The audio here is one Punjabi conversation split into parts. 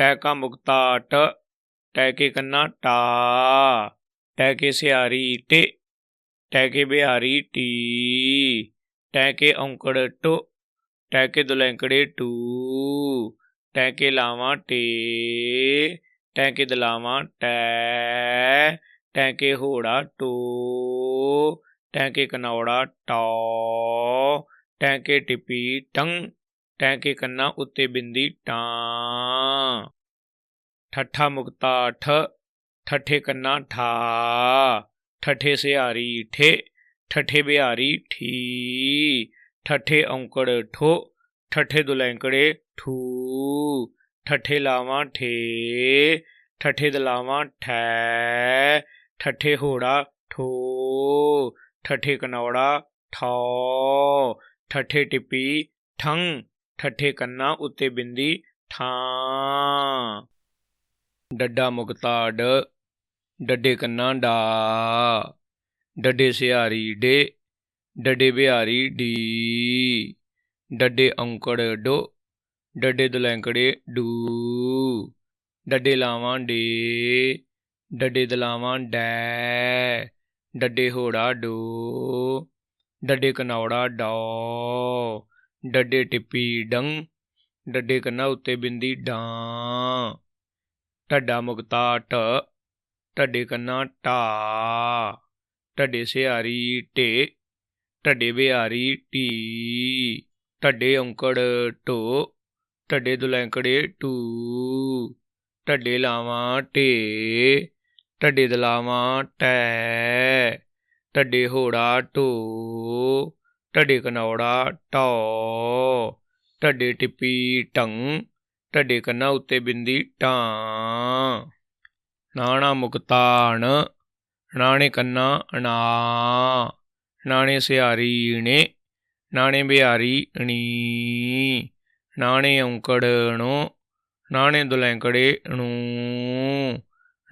ਟੈ ਕਾ ਮੁਕਤਾ ਟ ਟੈ ਕੇ ਕੰਨਾ ਟਾ ਟੈ ਕੇ ਸਿਆਰੀ ਟੇ ਟੈ ਕੇ ਬਿਹਾਰੀ ਟੀ ਟੈ ਕੇ ਔਂਕੜ ਟੋ ਟੈ ਕੇ ਦੁਲੈਂਕੜੇ ਟੂ ਟੈ ਕੇ ਲਾਵਾਂ ਟੇ ਟੈ ਕੇ ਦਲਾਵਾਂ ਟੈ ਟੈ ਕੇ ਹੋੜਾ ਟੋ ਟੈ ਕੇ ਕਨੌੜਾ ਟੌ ਟੈ ਕੇ ਟਿੱਪੀ ਟੰ ਟੈ ਕੇ ਕੰਨਾ ਉੱਤੇ ਬਿੰਦੀ ਟਾਂ। ਠੱਠਾ ਮੁਕਤਾ ਠ, ਠੱਠੇ ਕੰਨਾ ਠਾ। ਠੱਠੇ ਸਿਹਾਰੀ ਠੇ, ਠੱਠੇ ਬਿਹਾਰੀ ਠੀ। ਠੱਠੇ ਔਂਕੜ ਠੋ, ਠੱਠੇ ਦੁਲੈਂਕੜੇ ਠੂ। ਠੱਠੇ ਲਾਵਾਂ ਠੇ, ਠੱਠੇ ਦਲਾਵਾਂ ਠੈ। ਠੱਠੇ ਹੋੜਾ ਠੋ, ਠੱਠੇ ਕਨੌੜਾ ਠੌ। ਠੱਠੇ ਟਿੱਪੀ ਠੰ ਠੱਠੇ ਕੰਨਾਂ ਉੱਤੇ ਬਿੰਦੀ, ਠਾਂ। ਡੱਡਾ ਮੁਕਤਾ ਡ, ਡੱਡੇ ਕੰਨਾ ਡਾ। ਡੱਡੇ ਸਿਹਾਰੀ ਡੇ, ਡੱਡੇ ਬਿਹਾਰੀ ਡੀ। ਡੱਡੇ ਔਂਕੜ ਡੋ, ਡੱਡੇ ਦੁਲੈਂਕੜੇ ਡੂ। ਡੱਡੇ ਲਾਵਾਂ ਡੇ, ਡੱਡੇ ਦਲਾਵਾਂ ਡੈ। ਡੱਡੇ ਹੋੜਾ ਡੋ, ਡੱਡੇ ਕਨੌੜਾ ਡੌ। ਡੱਡੇ ਟਿੱਪੀ ਡੰ ਡੱਡੇ ਕੰਨਾਂ ਉੱਤੇ ਬਿੰਦੀ ਡਾਂ। ਢੱਡਾ ਮੁਕਤਾ ਢ, ਢੱਡੇ ਕੰਨਾ ਢਾ। ਢੱਡੇ ਸਿਹਾਰੀ ਢੇ, ਢੱਡੇ ਬਿਹਾਰੀ ਟੀ ਢੱਡੇ ਔਂਕੜ ਢੋ, ਢੱਡੇ ਦੁਲੈਂਕੜੇ ਟੂ ਢੱਡੇ ਲਾਵਾਂ ਢੇ, ਢੱਡੇ ਦਲਾਵਾਂ ਟੈ ਢੱਡੇ ਹੋੜਾ ਢੋ ਢੱਡੇ ਕਨੌੜਾ ਟੌ ਢੱਡੇ ਟਿੱਪੀ, ਢੰ, ਢੱਡੇ ਕੰਨਾ ਉੱਤੇ ਬਿੰਦੀ, ਢਾਂ, ਨਾਣਾ ਮੁਕਤਾਣ, ਨਾਣੇ ਕੰਨਾ, ਅਣਾ, ਨਾਣੇ ਸਿਹਾਰੀ, ਣੇ, ਨਾਣੇ ਬਿਹਾਰੀ ਣੀ ਨਾਣੇ ਔਂਕੜ ਣੋ ਨਾਣੇ ਦੁਲੈਂਕੜੇ ਨੂੰ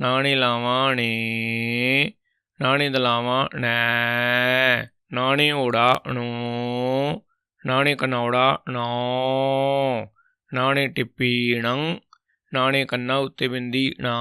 ਨਾਣੇ ਲਾਵਾਂ ਣੇ ਨਾਣੇ ਦਲਾਵਾਂ ਨੈ ਨਾਣੇ ਓੜਾ ਣੋ ਨਾਣੇ ਕਨੌੜਾ ਨੌ ਨਾਣੇ ਟਿੱਪੀ ਣੰ ਨਾਣੇ ਕੰਨਾ ਉੱਤੇ ਬਿੰਦੀ ਨਾ